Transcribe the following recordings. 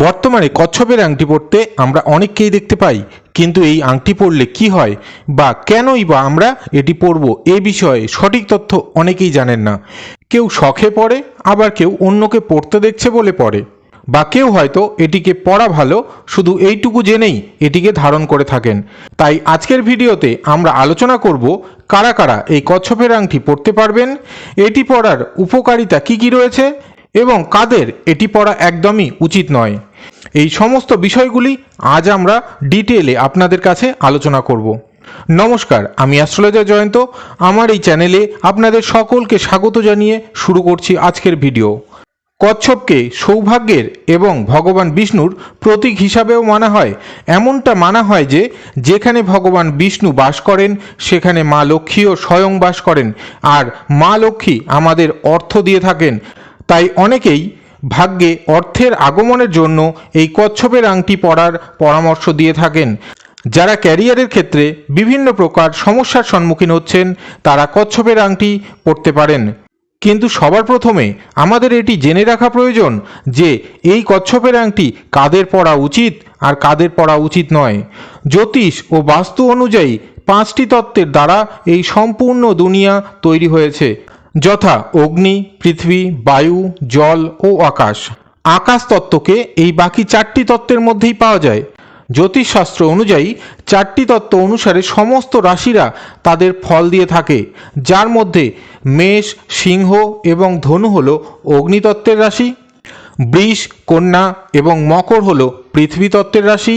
বর্তমানে কচ্ছপের আংটি পরতে আমরা অনেককেই দেখতে পাই, কিন্তু এই আংটি পরলে কি হয় বা কেনই বা আমরা এটি পরব এ বিষয়ে সঠিক তথ্য অনেকেই জানেন না। কেউ শখে পড়ে আবার কেউ অন্যকে পড়তে দেখছে বলে পড়ে বা কেউ হয়তো এটিকে পড়া ভালো, শুধু এইটুকু জেনেই এটিকে ধারণ করে থাকেন। তাই আজকের ভিডিওতে আমরা আলোচনা করব কারা কারা এই কচ্ছপের আংটি পরতে পারবেন, এটি পরার উপকারিতা কি কি রয়েছে এবং কাদের এটি পড়া একদমই উচিত নয়। এই সমস্ত বিষয়গুলি আজ আমরা ডিটেলে আপনাদের কাছে আলোচনা করব। নমস্কার, আমি অ্যাস্ট্রোলজার জয়ন্ত। আমার এই চ্যানেলে আপনাদের সকলকে স্বাগত জানিয়ে শুরু করছি আজকের ভিডিও। কচ্ছপকে সৌভাগ্যের এবং ভগবান বিষ্ণুর প্রতীক হিসাবেও মানা হয়। এমনটা মানা হয় যে, যেখানে ভগবান বিষ্ণু বাস করেন, সেখানে মা লক্ষ্মীও স্বয়ং বাস করেন। আর মা লক্ষ্মী আমাদের অর্থ দিয়ে থাকেন। তাই অনেকেই ভাগ্যে অর্থের আগমনের জন্য এই কচ্ছপের আংটি পরার পরামর্শ দিয়ে থাকেন। যারা ক্যারিয়ারের ক্ষেত্রে বিভিন্ন প্রকার সমস্যার সম্মুখীন হচ্ছেন, তারা কচ্ছপের আংটি পরতে পারেন। কিন্তু সবার প্রথমে আমাদের এটি জেনে রাখা প্রয়োজন যে এই কচ্ছপের আংটি কাদের পরা উচিত আর কাদের পরা উচিত নয়। জ্যোতিষ ও বাস্তু অনুযায়ী পাঁচটি তত্ত্বের দ্বারা এই সম্পূর্ণ দুনিয়া তৈরি হয়েছে। যথা অগ্নি, পৃথিবী, বায়ু, জল ও আকাশ। আকাশ তত্ত্বকে এই বাকি চারটি তত্ত্বের মধ্যেই পাওয়া যায়। জ্যোতিষশাস্ত্র অনুযায়ী চারটি তত্ত্ব অনুসারে সমস্ত রাশিরা তাদের ফল দিয়ে থাকে, যার মধ্যে মেষ, সিংহ এবং ধনু হল অগ্নিতত্ত্বের রাশি, বৃষ, কন্যা এবং মকর হল পৃথিবীতত্ত্বের রাশি,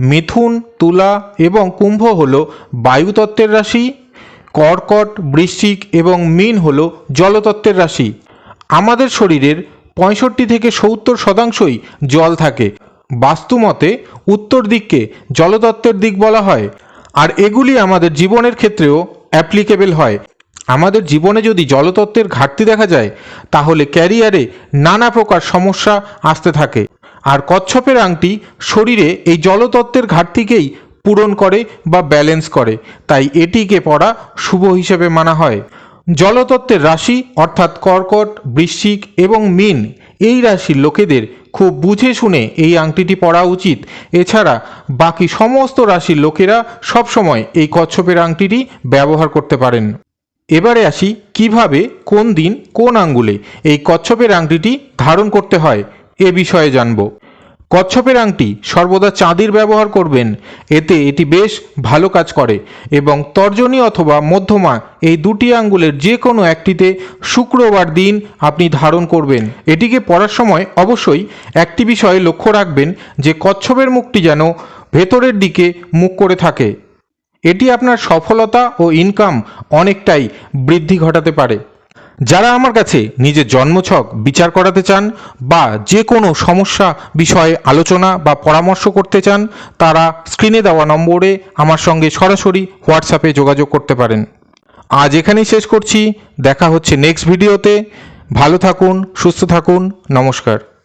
মিথুন, তুলা এবং কুম্ভ হল বায়ুতত্ত্বের রাশি। কর্কট, বৃশ্চিক এবং মীন হল জলতত্ত্বের রাশি। আমাদের শরীরের পঁয়ষট্টি থেকে সত্তর শতাংশই জল থাকে। বাস্তুমতে উত্তর দিককে জলতত্ত্বের দিক বলা হয়। আর এগুলি আমাদের জীবনের ক্ষেত্রেও অ্যাপ্লিকেবল হয়। আমাদের জীবনে যদি জলতত্ত্বের ঘাটতি দেখা যায়, তাহলে ক্যারিয়ারে নানা প্রকার সমস্যা আসতে থাকে। আর কচ্ছপের আংটি শরীরে এই জলতত্ত্বের ঘাটতিকেই পূরণ করে বা ব্যালেন্স করে। তাই এটিকে পড়া শুভ হিসেবে মানা হয়। জলতত্ত্বের রাশি অর্থাৎ কর্কট, বৃশ্চিক এবং মিন, এই রাশির লোকেদের খুব বুঝে শুনে এই আংটিটি পরা উচিত। এছাড়া বাকি সমস্ত রাশির লোকেরা সবসময় এই কচ্ছপের আংটিটি ব্যবহার করতে পারেন। এবারে আসি, কীভাবে, কোন দিন, কোন আঙ্গুলে এই কচ্ছপের আংটিটি ধারণ করতে হয়, এ বিষয়ে জানব। কচ্ছপের আংটি সর্বদা চাঁদির ব্যবহার করবেন। এতে এটি বেশ ভালো কাজ করে এবং তর্জনী অথবা মধ্যমা এই দুটি আঙ্গুলের যে কোনো একটিতে শুক্রবার দিন আপনি ধারণ করবেন। এটিকে পরার সময় অবশ্যই একটি বিষয়ে লক্ষ্য রাখবেন যে কচ্ছপের মুখটি যেন ভেতরের দিকে মুখ করে থাকে। এটি আপনার সফলতা ও ইনকাম অনেকটাই বৃদ্ধি ঘটাতে পারে। যারা আমার কাছে নিজের জন্মছক বিচার করাতে চান বা যে কোনো সমস্যা বিষয়ে আলোচনা বা পরামর্শ করতে চান, তারা স্ক্রিনে দেওয়া নম্বরে আমার সঙ্গে সরাসরি হোয়াটসঅ্যাপে যোগাযোগ করতে পারেন। আজ এখানেই শেষ করছি। দেখা হচ্ছে নেক্সট ভিডিওতে ভালো থাকুন, সুস্থ থাকুন। নমস্কার।